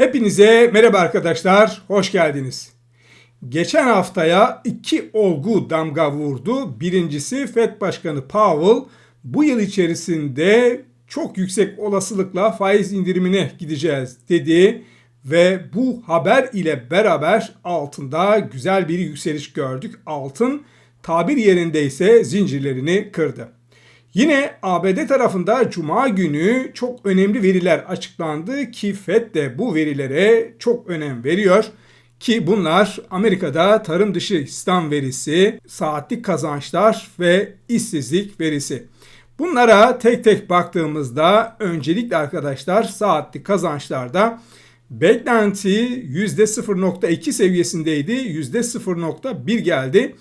Hepinize merhaba arkadaşlar, hoş geldiniz. Geçen haftaya iki olgu damga vurdu. Birincisi FED Başkanı Powell bu yıl içerisinde çok yüksek olasılıkla faiz indirimine gideceğiz dedi ve bu haber ile beraber altında güzel bir yükseliş gördük. Altın tabir yerindeyse zincirlerini kırdı. Yine ABD tarafında Cuma günü çok önemli veriler açıklandı ki FED de bu verilere çok önem veriyor. Ki bunlar Amerika'da tarım dışı istihdam verisi, saatlik kazançlar ve işsizlik verisi. Bunlara tek tek baktığımızda öncelikle arkadaşlar saatlik kazançlarda beklenti %0.2 seviyesindeydi. %0.1 geldi.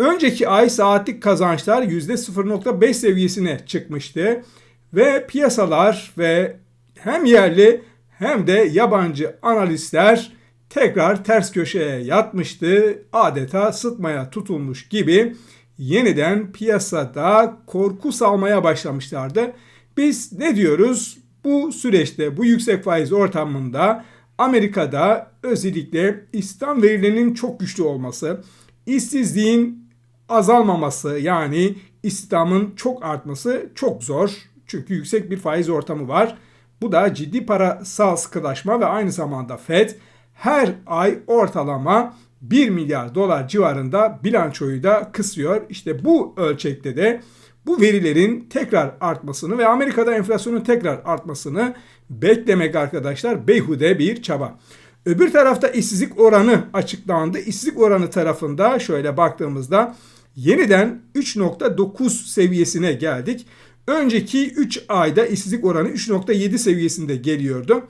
Önceki ay saatlik kazançlar %0.5 seviyesine çıkmıştı ve piyasalar ve hem yerli hem de yabancı analistler tekrar ters köşeye yatmıştı. Adeta sıtmaya tutulmuş gibi yeniden piyasada korku salmaya başlamışlardı. Biz ne diyoruz? Bu süreçte bu yüksek faiz ortamında Amerika'da özellikle İslam verilerinin çok güçlü olması, işsizliğin azalmaması yani istihdamın çok artması çok zor. Çünkü yüksek bir faiz ortamı var. Bu da ciddi parasal sıkılaşma ve aynı zamanda FED her ay ortalama 1 milyar dolar civarında bilançoyu da kısıyor. İşte bu ölçekte de bu verilerin tekrar artmasını ve Amerika'da enflasyonun tekrar artmasını beklemek arkadaşlar beyhude bir çaba. Öbür tarafta işsizlik oranı açıklandı. İşsizlik oranı tarafında şöyle baktığımızda yeniden 3.9 seviyesine geldik. Önceki 3 ayda işsizlik oranı 3.7 seviyesinde geliyordu.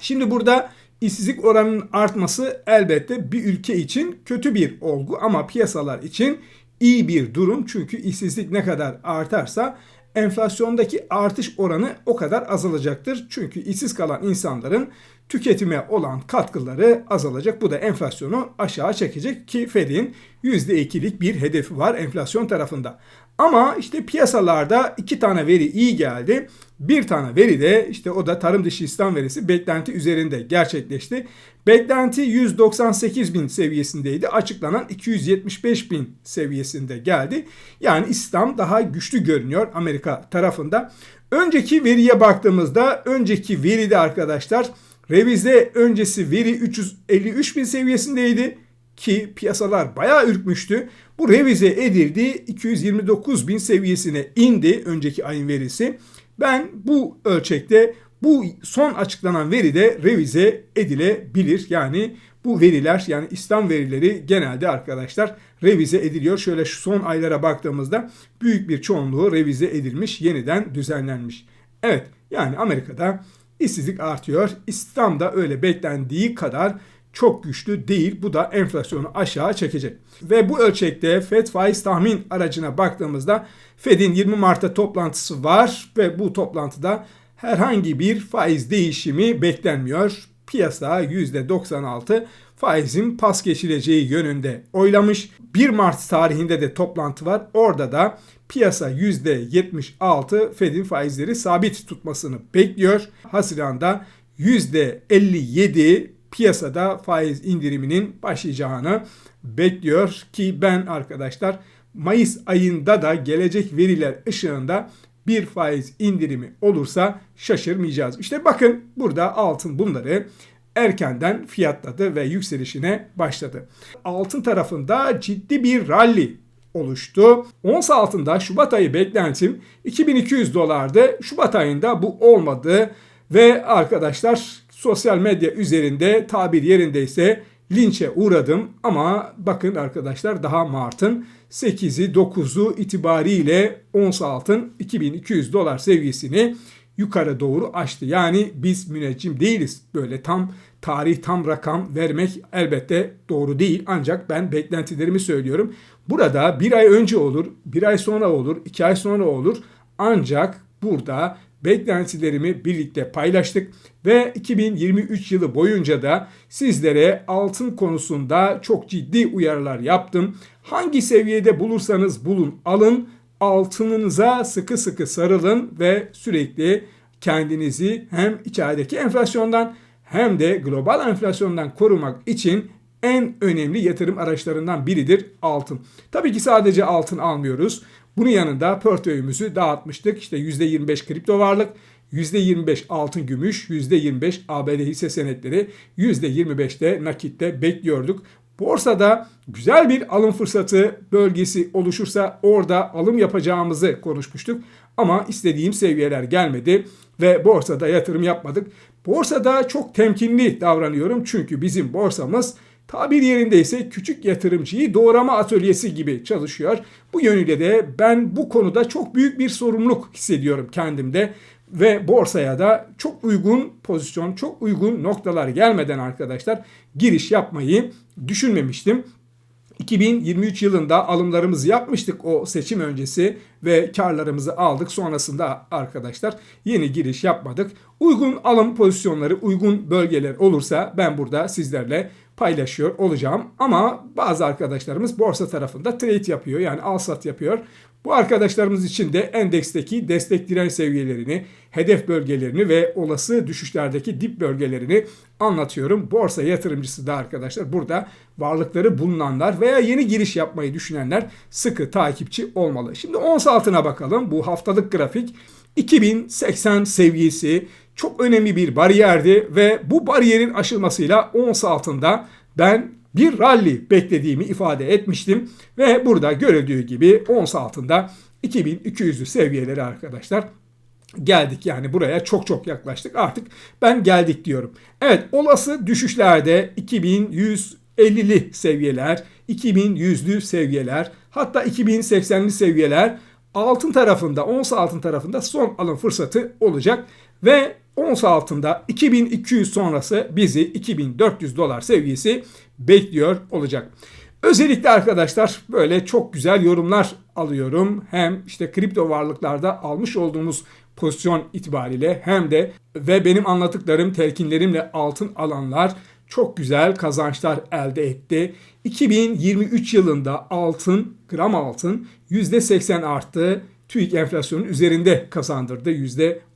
Şimdi burada işsizlik oranının artması elbette bir ülke için kötü bir olgu ama piyasalar için iyi bir durum. Çünkü işsizlik ne kadar artarsa enflasyondaki artış oranı o kadar azalacaktır. Çünkü işsiz kalan insanların tüketime olan katkıları azalacak. Bu da enflasyonu aşağı çekecek ki Fed'in %2'lik bir hedefi var enflasyon tarafında. Ama işte piyasalarda iki tane veri iyi geldi. Bir tane veri de işte o da tarım dışı istihdam verisi beklenti üzerinde gerçekleşti. Beklenti 198 bin seviyesindeydi. Açıklanan 275 bin seviyesinde geldi. Yani İslam daha güçlü görünüyor Amerika tarafında. Önceki veriye baktığımızda önceki veride arkadaşlar revize öncesi veri 353 bin seviyesindeydi ki piyasalar bayağı ürkmüştü. Bu revize edildi 229 bin seviyesine indi önceki ayın verisi. Ben bu ölçekte bu son açıklanan veri de revize edilebilir. Yani bu veriler yani İslam verileri genelde arkadaşlar revize ediliyor. Şöyle şu son aylara baktığımızda büyük bir çoğunluğu revize edilmiş, yeniden düzenlenmiş. Evet yani Amerika'da işsizlik artıyor. İslam'da öyle beklendiği kadar çok güçlü değil. Bu da enflasyonu aşağı çekecek. Ve bu ölçekte FED faiz tahmin aracına baktığımızda Fed'in 20 Mart'ta toplantısı var ve bu toplantıda herhangi bir faiz değişimi beklenmiyor. Piyasa %96 faizin pas geçileceği yönünde oylamış. 1 Mart tarihinde de toplantı var. Orada da piyasa %76 Fed'in faizleri sabit tutmasını bekliyor. Haziran'da %57 piyasada faiz indiriminin başlayacağını bekliyor ki ben arkadaşlar Mayıs ayında da gelecek veriler ışığında bir faiz indirimi olursa şaşırmayacağız. İşte bakın burada altın bunları erkenden fiyatladı ve yükselişine başladı. Altın tarafında ciddi bir rally oluştu. Ons altında Şubat ayı beklentim 2200 dolardı. Şubat ayında bu olmadı ve arkadaşlar sosyal medya üzerinde tabir yerindeyse linçe uğradım ama bakın arkadaşlar daha Mart'ın 8'i 9'u itibariyle ons altın 2200 dolar seviyesini yukarı doğru açtı. Yani biz müneccim değiliz. Böyle tam tarih tam rakam vermek elbette doğru değil. Ancak ben beklentilerimi söylüyorum. Burada bir ay önce olur, bir ay sonra olur, iki ay sonra olur. Ancak burada beklentilerimi birlikte paylaştık ve 2023 yılı boyunca da sizlere altın konusunda çok ciddi uyarılar yaptım. Hangi seviyede bulursanız bulun alın, altınınıza sıkı sıkı sarılın ve sürekli kendinizi hem içerideki enflasyondan hem de global enflasyondan korumak için en önemli yatırım araçlarından biridir altın. Tabii ki sadece altın almıyoruz. Bunun yanında portföyümüzü dağıtmıştık. İşte %25 kripto varlık, %25 altın gümüş, %25 ABD hisse senetleri, %25 de nakitte bekliyorduk. Borsada güzel bir alım fırsatı bölgesi oluşursa orada alım yapacağımızı konuşmuştuk. Ama istediğim seviyeler gelmedi ve borsada yatırım yapmadık. Borsada çok temkinli davranıyorum çünkü bizim borsamız tabir yerindeyse küçük yatırımcıyı doğrama atölyesi gibi çalışıyor. Bu yönüyle de ben bu konuda çok büyük bir sorumluluk hissediyorum kendimde ve borsaya da çok uygun pozisyon, çok uygun noktalar gelmeden arkadaşlar giriş yapmayı düşünmemiştim. 2023 yılında alımlarımızı yapmıştık o seçim öncesi ve karlarımızı aldık. Sonrasında arkadaşlar yeni giriş yapmadık. Uygun alım pozisyonları, uygun bölgeler olursa ben burada sizlerle paylaşıyor olacağım. Ama bazı arkadaşlarımız borsa tarafında trade yapıyor yani al sat yapıyor. Bu arkadaşlarımız için de endeksteki destek direnç seviyelerini, hedef bölgelerini ve olası düşüşlerdeki dip bölgelerini anlatıyorum. Borsa yatırımcısı da arkadaşlar burada varlıkları bulunanlar veya yeni giriş yapmayı düşünenler sıkı takipçi olmalı. Şimdi ons altına bakalım. Bu haftalık grafik 2080 seviyesi çok önemli bir bariyerdi ve bu bariyerin aşılmasıyla ons altında ben bir rally beklediğimi ifade etmiştim ve burada görüldüğü gibi ons altında 2200'lü seviyeleri arkadaşlar. Geldik yani buraya çok çok yaklaştık. Artık ben geldik diyorum. Evet olası düşüşlerde 2150'li seviyeler, 2100'lü seviyeler hatta 2080'li seviyeler altın tarafında, ons altın tarafında son alım fırsatı olacak ve ons altında 2200 sonrası bizi 2400 dolar seviyesi bekliyor olacak. Özellikle arkadaşlar böyle çok güzel yorumlar alıyorum. Hem işte kripto varlıklarda almış olduğumuz pozisyon itibariyle hem de ve benim anlattıklarım, telkinlerimle altın alanlar çok güzel kazançlar elde etti. 2023 yılında altın, gram altın %80 arttı. TÜİK enflasyonun üzerinde kazandırdı.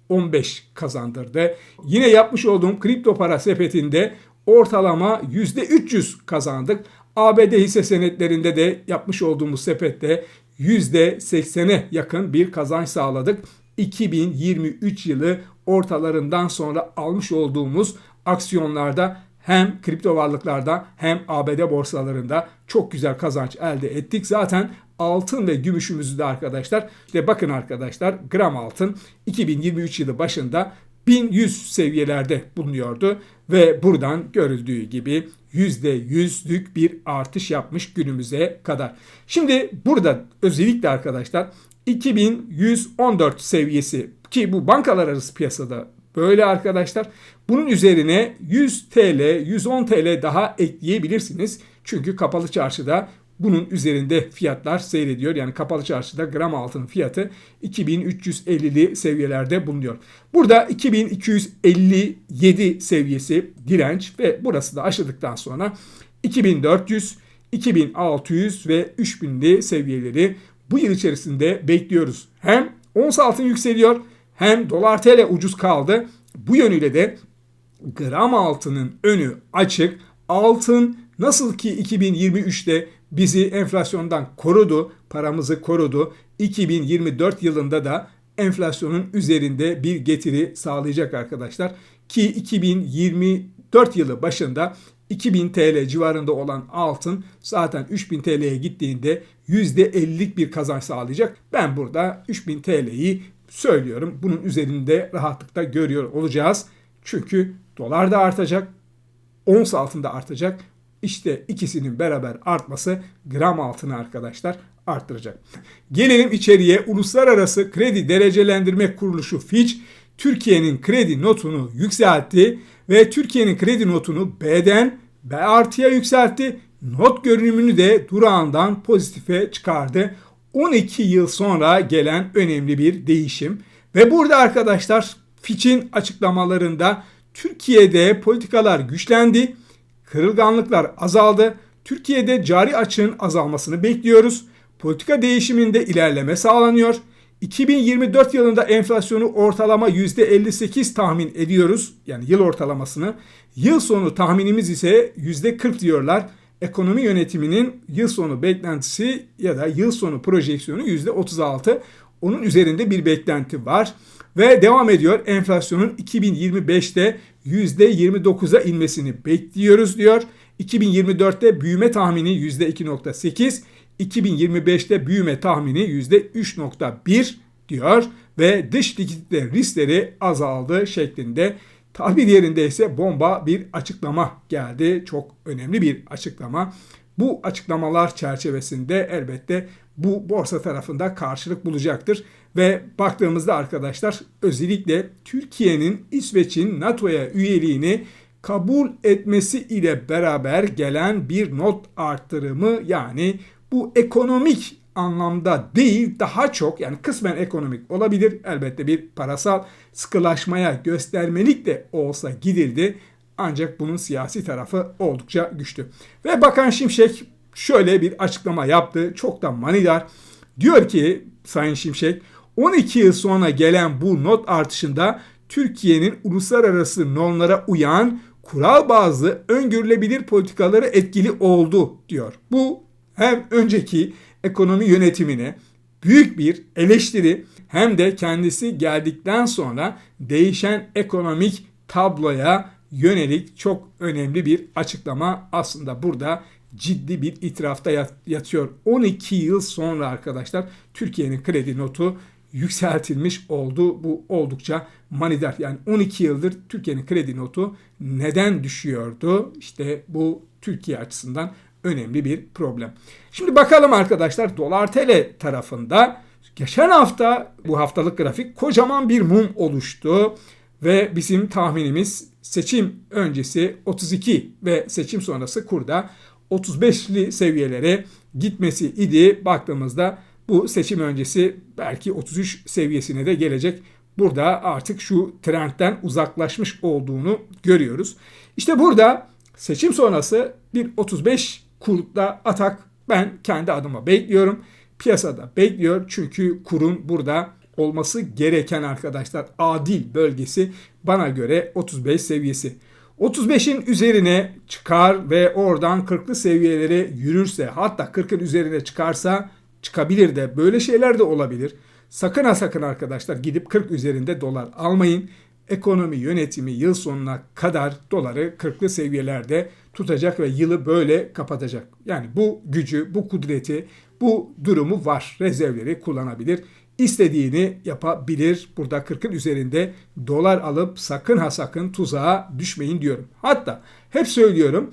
15 kazandırdı. Yine yapmış olduğum kripto para sepetinde ortalama %300 kazandık. ABD hisse senetlerinde de yapmış olduğumuz sepette %80'e yakın bir kazanç sağladık. 2023 yılı ortalarından sonra almış olduğumuz aksiyonlarda hem kripto varlıklarda hem ABD borsalarında çok güzel kazanç elde ettik. Zaten altın ve gümüşümüzü de arkadaşlar işte bakın arkadaşlar gram altın 2023 yılı başında 1100 seviyelerde bulunuyordu ve buradan görüldüğü gibi %100'lük bir artış yapmış günümüze kadar. Şimdi burada özellikle arkadaşlar 2114 seviyesi ki bu bankalar arası piyasada böyle arkadaşlar. Bunun üzerine 100 TL, 110 TL daha ekleyebilirsiniz. Çünkü kapalı çarşıda bunun üzerinde fiyatlar seyrediyor. Yani kapalı çarşıda gram altının fiyatı 2350'li seviyelerde bulunuyor. Burada 2257 seviyesi direnç ve burası da aşıldıktan sonra 2400, 2600 ve 3000'li seviyeleri bu yıl içerisinde bekliyoruz. Hem ons altın yükseliyor hem dolar TL ucuz kaldı. Bu yönüyle de gram altının önü açık. Altın nasıl ki 2023'te bizi enflasyondan korudu, paramızı korudu. 2024 yılında da enflasyonun üzerinde bir getiri sağlayacak arkadaşlar. Ki 2024 yılı başında 2000 TL civarında olan altın zaten 3000 TL'ye gittiğinde %50'lik bir kazanç sağlayacak. Ben burada 3000 TL'yi söylüyorum. Bunun üzerinde rahatlıkla görüyor olacağız. Çünkü dolar da artacak, ons altında artacak. İşte ikisinin beraber artması gram altını arkadaşlar arttıracak. Gelelim içeriye Uluslararası Kredi Derecelendirme Kuruluşu Fitch Türkiye'nin kredi notunu yükseltti ve Türkiye'nin kredi notunu B'den B artıya yükseltti. Not görünümünü de durağından pozitife çıkardı. 12 yıl sonra gelen önemli bir değişim. Ve burada arkadaşlar Fitch'in açıklamalarında Türkiye'de politikalar güçlendi, kırılganlıklar azaldı. Türkiye'de cari açığın azalmasını bekliyoruz. Politika değişiminde ilerleme sağlanıyor. 2024 yılında enflasyonu ortalama %58 tahmin ediyoruz. Yani yıl ortalamasını. Yıl sonu tahminimiz ise %40 diyorlar. Ekonomi yönetiminin yıl sonu beklentisi ya da yıl sonu projeksiyonu %36. Onun üzerinde bir beklenti var. Ve devam ediyor. Enflasyonun 2025'te %29'a inmesini bekliyoruz diyor. 2024'te büyüme tahmini %2.8, 2025'te büyüme tahmini %3.1 diyor ve dış likidite riskleri azaldı şeklinde. Tabir yerinde ise bomba bir açıklama geldi. Çok önemli bir açıklama. Bu açıklamalar çerçevesinde elbette bu borsa tarafında karşılık bulacaktır. Ve baktığımızda arkadaşlar özellikle Türkiye'nin İsveç'in NATO'ya üyeliğini kabul etmesi ile beraber gelen bir not arttırımı yani bu ekonomik anlamda değil daha çok yani kısmen ekonomik olabilir. Elbette bir parasal sıkılaşmaya göstermelik de olsa gidildi. Ancak bunun siyasi tarafı oldukça güçlü. Ve Bakan Şimşek şöyle bir açıklama yaptı. Çok da manidar. Diyor ki Sayın Şimşek 12 yıl sonra gelen bu not artışında Türkiye'nin uluslararası normlara uyan kural bazlı öngörülebilir politikaları etkili oldu diyor. Bu hem önceki ekonomi yönetimine büyük bir eleştiri hem de kendisi geldikten sonra değişen ekonomik tabloya yönelik çok önemli bir açıklama aslında burada ciddi bir itirafta yatıyor. 12 yıl sonra arkadaşlar Türkiye'nin kredi notu yükseltilmiş oldu. Bu oldukça manidar. Yani 12 yıldır Türkiye'nin kredi notu neden düşüyordu? İşte bu Türkiye açısından önemli bir problem. Şimdi bakalım arkadaşlar dolar TL tarafında geçen hafta bu haftalık grafik kocaman bir mum oluştu ve bizim tahminimiz seçim öncesi 32 ve seçim sonrası kurda 35'li seviyelere gitmesi idi. Baktığımızda bu seçim öncesi belki 33 seviyesine de gelecek. Burada artık şu trendten uzaklaşmış olduğunu görüyoruz. İşte burada seçim sonrası bir 35 kurda atak ben kendi adıma bekliyorum. Piyasada bekliyor çünkü kurun burada olması gereken arkadaşlar adil bölgesi bana göre 35 seviyesi. 35'in üzerine çıkar ve oradan 40'lı seviyelere yürürse hatta 40'ın üzerine çıkarsa çıkabilir de böyle şeyler de olabilir. Sakın ha sakın arkadaşlar gidip 40 üzerinde dolar almayın. Ekonomi yönetimi yıl sonuna kadar doları 40'lı seviyelerde tutacak ve yılı böyle kapatacak. Yani bu gücü, bu kudreti, bu durumu var. Rezervleri kullanabilir. İstediğini yapabilir. Burada 40'ın üzerinde dolar alıp sakın ha sakın tuzağa düşmeyin diyorum. Hatta hep söylüyorum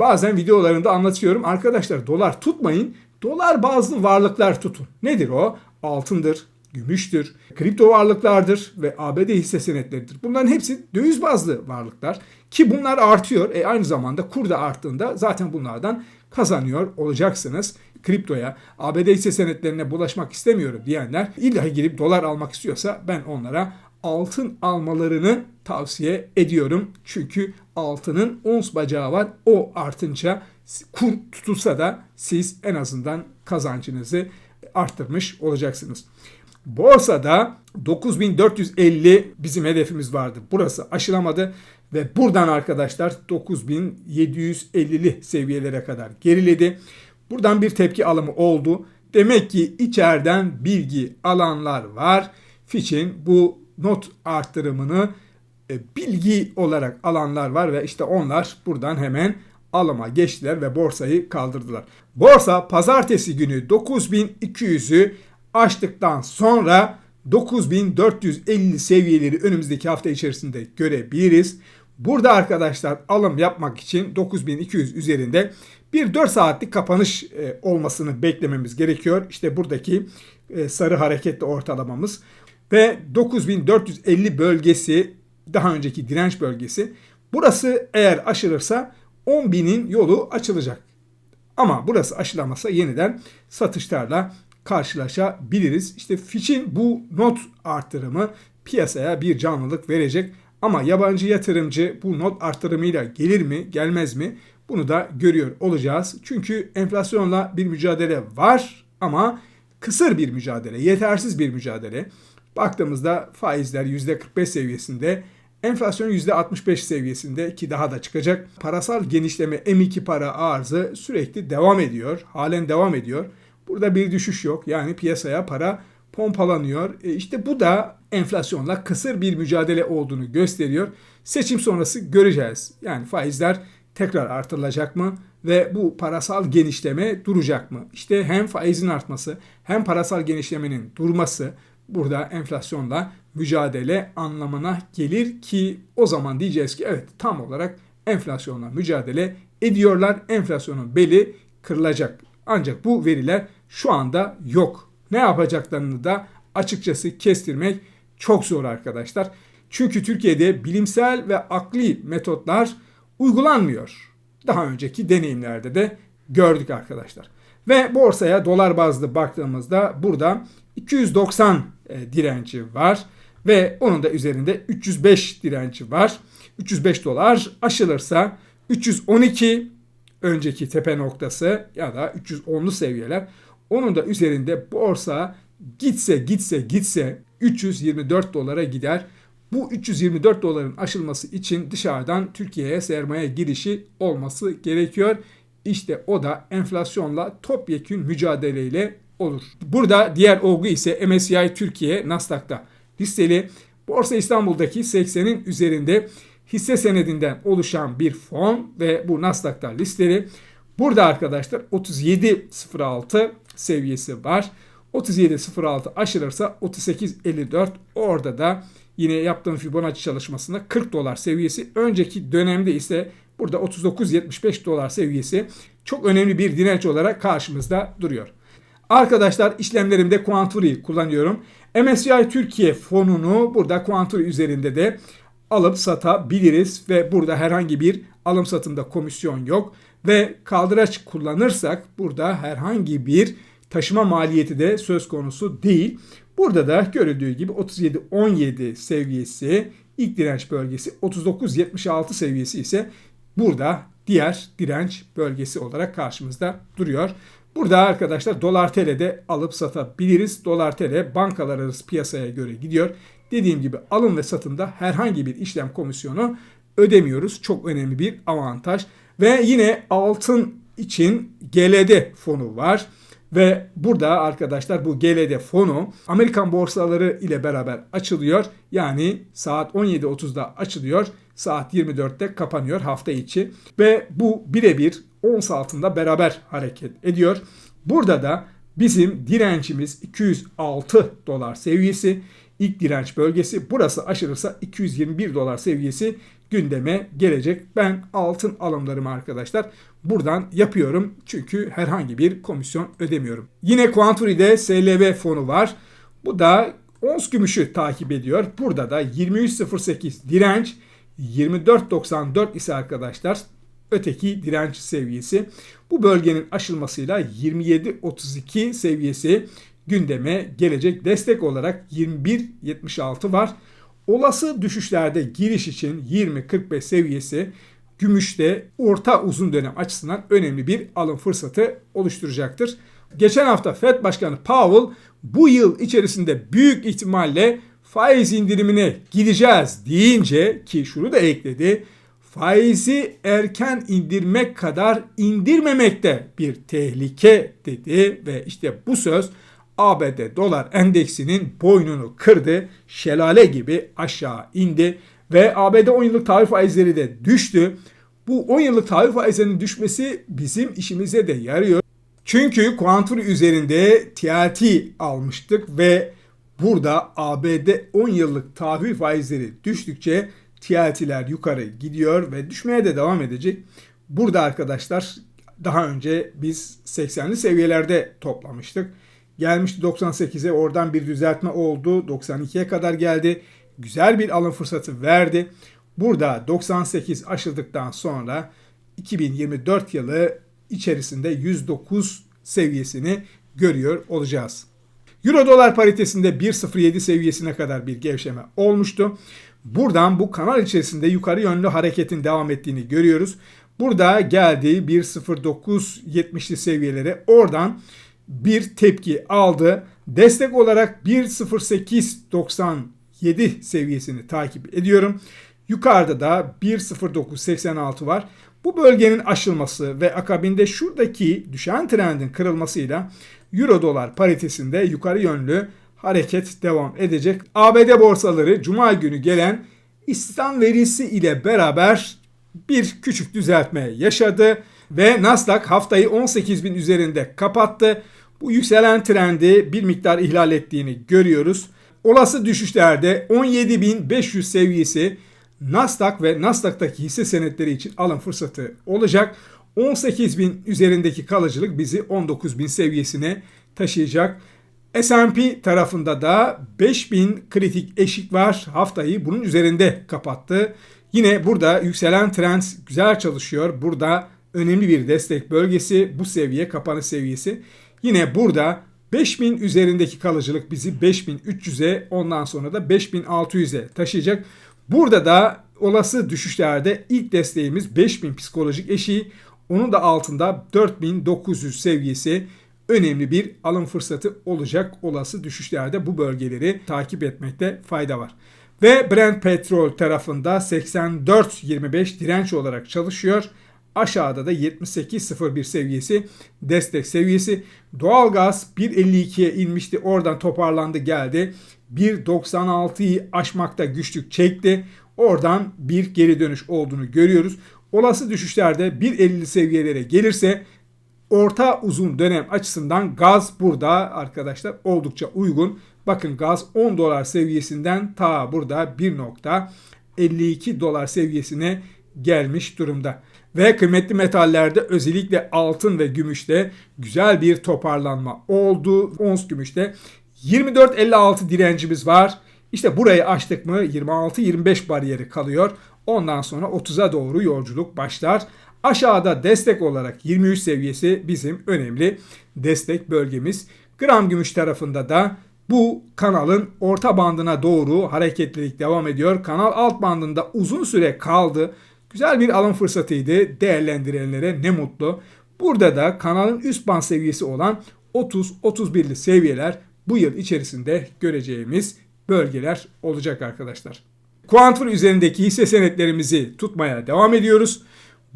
bazen videolarında anlatıyorum. Arkadaşlar dolar tutmayın. Dolar bazlı varlıklar tutun. Nedir o? Altındır, gümüştür, kripto varlıklardır ve ABD hisse senetleridir. Bunların hepsi döviz bazlı varlıklar ki bunlar artıyor. E aynı zamanda kur da arttığında zaten bunlardan kazanıyor olacaksınız. Kriptoya, ABD hisse senetlerine bulaşmak istemiyorum diyenler illa girip dolar almak istiyorsa ben onlara altın almalarını tavsiye ediyorum. Çünkü altının ons bacağı var. O artınca kur tutulsa da siz en azından kazancınızı arttırmış olacaksınız. Borsada 9450 bizim hedefimiz vardı. Burası aşılamadı ve buradan arkadaşlar 9750'li seviyelere kadar geriledi. Buradan bir tepki alımı oldu. Demek ki içeriden bilgi alanlar var. Fitch'in bu not arttırımını e, bilgi olarak alanlar var ve işte onlar buradan hemen alıma geçtiler ve borsayı kaldırdılar. Borsa pazartesi günü 9200'ü aştıktan sonra 9450 seviyeleri önümüzdeki hafta içerisinde görebiliriz. Burada arkadaşlar alım yapmak için 9200 üzerinde bir 4 saatlik kapanış e, olmasını beklememiz gerekiyor. İşte buradaki e, sarı hareketli ortalamamız ve 9450 bölgesi daha önceki direnç bölgesi. Burası eğer aşılırsa 10.000'in yolu açılacak. Ama burası aşılamasa yeniden satışlarla karşılaşabiliriz. İşte Fitch'in bu not artırımı piyasaya bir canlılık verecek. Ama yabancı yatırımcı bu not artırımıyla gelir mi gelmez mi bunu da görüyor olacağız. Çünkü enflasyonla bir mücadele var ama kısır bir mücadele, yetersiz bir mücadele. Baktığımızda faizler %45 seviyesinde, enflasyon %65 seviyesinde ki daha da çıkacak. Parasal genişleme M2 para arzı sürekli devam ediyor, halen devam ediyor. Burada bir düşüş yok. Yani piyasaya para pompalanıyor. E işte bu da enflasyonla kısır bir mücadele olduğunu gösteriyor. Seçim sonrası göreceğiz. Yani faizler tekrar artırılacak mı ve bu parasal genişleme duracak mı? İşte hem faizin artması hem parasal genişlemenin durması burada enflasyonla mücadele anlamına gelir ki o zaman diyeceğiz ki evet tam olarak enflasyonla mücadele ediyorlar. Enflasyonun beli kırılacak. Ancak bu veriler şu anda yok. Ne yapacaklarını da açıkçası kestirmek çok zor arkadaşlar. Çünkü Türkiye'de bilimsel ve akli metotlar uygulanmıyor. Daha önceki deneyimlerde de gördük arkadaşlar. Ve borsaya dolar bazlı baktığımızda burada 290 e, direnci var ve onun da üzerinde 305 direnci var. 305 dolar aşılırsa 312 önceki tepe noktası ya da 310'lu seviyeler. Onun da üzerinde borsa gitse gitse gitse 324 dolara gider. Bu 324 doların aşılması için dışarıdan Türkiye'ye sermaye girişi olması gerekiyor. İşte o da enflasyonla topyekün mücadeleyle olur. Burada diğer olgu ise MSCI Türkiye Nasdaq'ta listeli. Borsa İstanbul'daki 80'in üzerinde hisse senedinden oluşan bir fon ve bu Nasdaq'ta listeli. Burada arkadaşlar 37.06 seviyesi var. 37.06 aşılırsa 38.54 orada da yine yaptığım Fibonacci çalışmasında 40 dolar seviyesi. Önceki dönemde ise burada 39.75 dolar seviyesi çok önemli bir direnç olarak karşımızda duruyor. Arkadaşlar işlemlerimde Quanturi kullanıyorum. MSCI Türkiye fonunu burada Quanturi üzerinde de alıp satabiliriz ve burada herhangi bir alım satımda komisyon yok ve kaldıraç kullanırsak burada herhangi bir taşıma maliyeti de söz konusu değil. Burada da görüldüğü gibi 37-17 seviyesi ilk direnç bölgesi 39-76 seviyesi ise burada diğer direnç bölgesi olarak karşımızda duruyor. Burada arkadaşlar dolar TL'de alıp satabiliriz. Dolar TL bankalar arası piyasaya göre gidiyor. Dediğim gibi alım ve satımda herhangi bir işlem komisyonu ödemiyoruz. Çok önemli bir avantaj. Ve yine altın için GLD fonu var. Ve burada arkadaşlar bu GLD fonu Amerikan borsaları ile beraber açılıyor. Yani saat 17.30'da açılıyor. Saat 24'te kapanıyor hafta içi. Ve bu birebir ons altında beraber hareket ediyor. Burada da bizim direncimiz 206 dolar seviyesi. İlk direnç bölgesi burası aşılırsa 221 dolar seviyesi gündeme gelecek. Ben altın alımlarımı arkadaşlar buradan yapıyorum. Çünkü herhangi bir komisyon ödemiyorum. Yine Quanturi'de SLV fonu var. Bu da ons gümüşü takip ediyor. Burada da 23.08 direnç 24.94 ise arkadaşlar öteki direnç seviyesi. Bu bölgenin aşılmasıyla 27.32 seviyesi gündeme gelecek. Destek olarak 21.76 var. Olası düşüşlerde giriş için 20-45 seviyesi gümüşte orta uzun dönem açısından önemli bir alım fırsatı oluşturacaktır. Geçen hafta Fed Başkanı Powell bu yıl içerisinde büyük ihtimalle faiz indirimine gideceğiz deyince ki şunu da ekledi. Faizi erken indirmek kadar indirmemek de bir tehlike dedi ve işte bu söz ABD dolar endeksinin boynunu kırdı. Şelale gibi aşağı indi ve ABD 10 yıllık tahvil faizleri de düştü. Bu 10 yıllık tahvil faizlerinin düşmesi bizim işimize de yarıyor. Çünkü kuantum üzerinde TLT almıştık ve burada ABD 10 yıllık tahvil faizleri düştükçe TLT'ler yukarı gidiyor ve düşmeye de devam edecek. Burada arkadaşlar daha önce biz 80'li seviyelerde toplamıştık. Gelmişti 98'e oradan bir düzeltme oldu. 92'ye kadar geldi. Güzel bir alım fırsatı verdi. Burada 98 aşıldıktan sonra 2024 yılı içerisinde 109 seviyesini görüyor olacağız. Euro dolar paritesinde 1.07 seviyesine kadar bir gevşeme olmuştu. Buradan bu kanal içerisinde yukarı yönlü hareketin devam ettiğini görüyoruz. Burada geldiği 1.09.70'li seviyelere oradan bir tepki aldı. Destek olarak 1.0897 seviyesini takip ediyorum. Yukarıda da 1.0986 var. Bu bölgenin aşılması ve akabinde şuradaki düşen trendin kırılmasıyla Euro dolar paritesinde yukarı yönlü hareket devam edecek. ABD borsaları cuma günü gelen istihdam verisi ile beraber bir küçük düzeltme yaşadı ve Nasdaq haftayı 18 bin üzerinde kapattı. Bu yükselen trendi bir miktar ihlal ettiğini görüyoruz. Olası düşüşlerde 17.500 seviyesi Nasdaq ve Nasdaq'taki hisse senetleri için alım fırsatı olacak. 18.000 üzerindeki kalıcılık bizi 19.000 seviyesine taşıyacak. S&P tarafında da 5000 kritik eşik var. Haftayı bunun üzerinde kapattı. Yine burada yükselen trend güzel çalışıyor. Burada önemli bir destek bölgesi bu seviye kapanış seviyesi. Yine burada 5000 üzerindeki kalıcılık bizi 5300'e ondan sonra da 5600'e taşıyacak. Burada da olası düşüşlerde ilk desteğimiz 5000 psikolojik eşiği. Onun da altında 4900 seviyesi önemli bir alım fırsatı olacak olası düşüşlerde bu bölgeleri takip etmekte fayda var. Ve Brent petrol tarafında 84.25 direnç olarak çalışıyor. Aşağıda da 78.01 seviyesi destek seviyesi. Doğalgaz 1.52'ye inmişti. Oradan toparlandı geldi. 1.96'yı aşmakta güçlük çekti. Oradan bir geri dönüş olduğunu görüyoruz. Olası düşüşlerde 1.50 seviyelere gelirse orta uzun dönem açısından gaz burada arkadaşlar oldukça uygun. Bakın gaz 10 dolar seviyesinden ta burada 1.52 dolar seviyesine gelmiş durumda. Ve kıymetli metallerde özellikle altın ve gümüşte güzel bir toparlanma oldu. Ons gümüşte 24.56 direncimiz var. İşte burayı açtık mı 26-25 bariyeri kalıyor. Ondan sonra 30'a doğru yolculuk başlar. Aşağıda destek olarak 23 seviyesi bizim önemli destek bölgemiz. Gram gümüş tarafında da bu kanalın orta bandına doğru hareketlilik devam ediyor. Kanal alt bandında uzun süre kaldı. Güzel bir alım fırsatıydı. Değerlendirenlere ne mutlu. Burada da kanalın üst band seviyesi olan 30-31'li seviyeler bu yıl içerisinde göreceğimiz bölgeler olacak arkadaşlar. Kuantum üzerindeki hisse senetlerimizi tutmaya devam ediyoruz.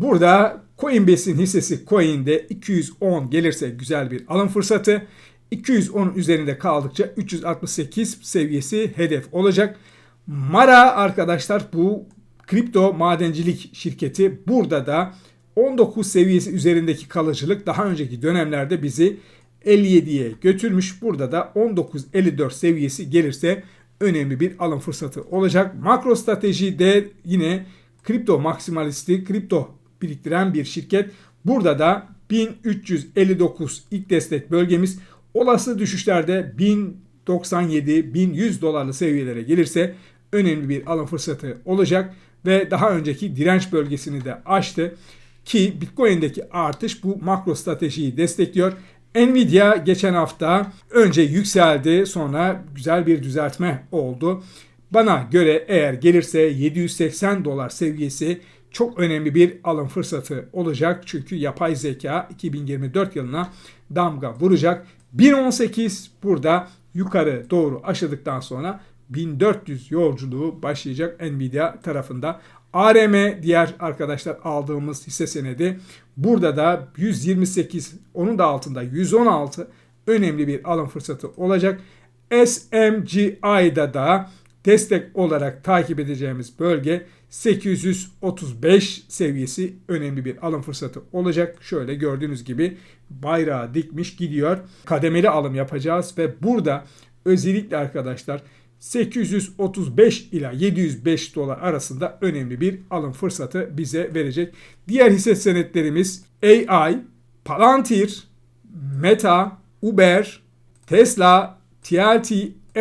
Burada Coinbase'in hissesi Coin'de 210 gelirse güzel bir alım fırsatı. 210 üzerinde kaldıkça 368 seviyesi hedef olacak. Mara arkadaşlar bu kripto madencilik şirketi burada da 19 seviyesi üzerindeki kalıcılık daha önceki dönemlerde bizi 57'ye götürmüş. Burada da 19.54 seviyesi gelirse önemli bir alım fırsatı olacak. Makro stratejide yine kripto maksimalisti, kripto biriktiren bir şirket. Burada da 1359 ilk destek bölgemiz olası düşüşlerde 1097-1100 dolarlı seviyelere gelirse önemli bir alım fırsatı olacak ve daha önceki direnç bölgesini de aştı ki Bitcoin'deki artış bu makro stratejiyi destekliyor. Nvidia geçen hafta önce yükseldi sonra güzel bir düzeltme oldu. Bana göre eğer gelirse 780 dolar seviyesi çok önemli bir alım fırsatı olacak. Çünkü yapay zeka 2024 yılına damga vuracak. 1018 burada yukarı doğru aşıldıktan sonra 1400 yolculuğu başlayacak Nvidia tarafında. ARM diğer arkadaşlar aldığımız hisse senedi. Burada da 128 onun da altında 116 önemli bir alım fırsatı olacak. SMGI'da da destek olarak takip edeceğimiz bölge 835 seviyesi önemli bir alım fırsatı olacak. Şöyle gördüğünüz gibi bayrağı dikmiş gidiyor. Kademeli alım yapacağız ve burada özellikle arkadaşlar 835 ila 705 dolar arasında önemli bir alım fırsatı bize verecek. Diğer hisse senetlerimiz AI, Palantir, Meta, Uber, Tesla, TLT,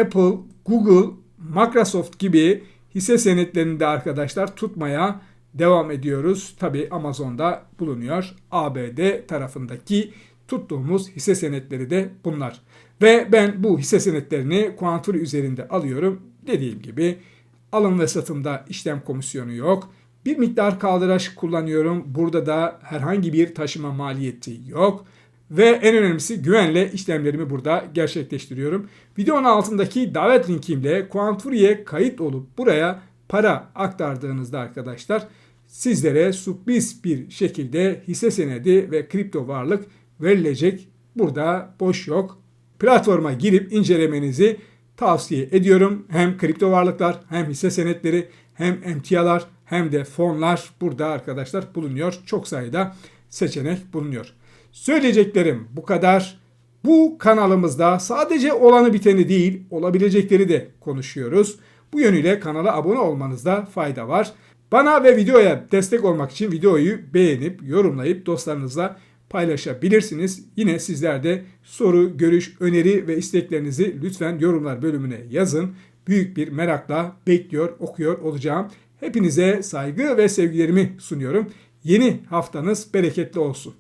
Apple, Google, Microsoft gibi hisse senetlerinde arkadaşlar tutmaya devam ediyoruz. Tabi Amazon'da bulunuyor. ABD tarafındaki tuttuğumuz hisse senetleri de bunlar. Ve ben bu hisse senetlerini Quanturi üzerinde alıyorum. Dediğim gibi alım ve satımda işlem komisyonu yok. Bir miktar kaldıraç kullanıyorum. Burada da herhangi bir taşıma maliyeti yok. Ve en önemlisi güvenle işlemlerimi burada gerçekleştiriyorum. Videonun altındaki davet linkimle Quantfree'ye kayıt olup buraya para aktardığınızda arkadaşlar sizlere sürpriz bir şekilde hisse senedi ve kripto varlık verilecek. Burada boş yok. Platforma girip incelemenizi tavsiye ediyorum. Hem kripto varlıklar hem hisse senetleri hem emtialar hem de fonlar burada arkadaşlar bulunuyor. Çok sayıda seçenek bulunuyor. Söyleyeceklerim bu kadar. Bu kanalımızda sadece olanı biteni değil, olabilecekleri de konuşuyoruz. Bu yönüyle kanala abone olmanızda fayda var. Bana ve videoya destek olmak için videoyu beğenip, yorumlayıp dostlarınızla paylaşabilirsiniz. Yine sizler de soru, görüş, öneri ve isteklerinizi lütfen yorumlar bölümüne yazın. Büyük bir merakla bekliyor, okuyor olacağım. Hepinize saygı ve sevgilerimi sunuyorum. Yeni haftanız bereketli olsun.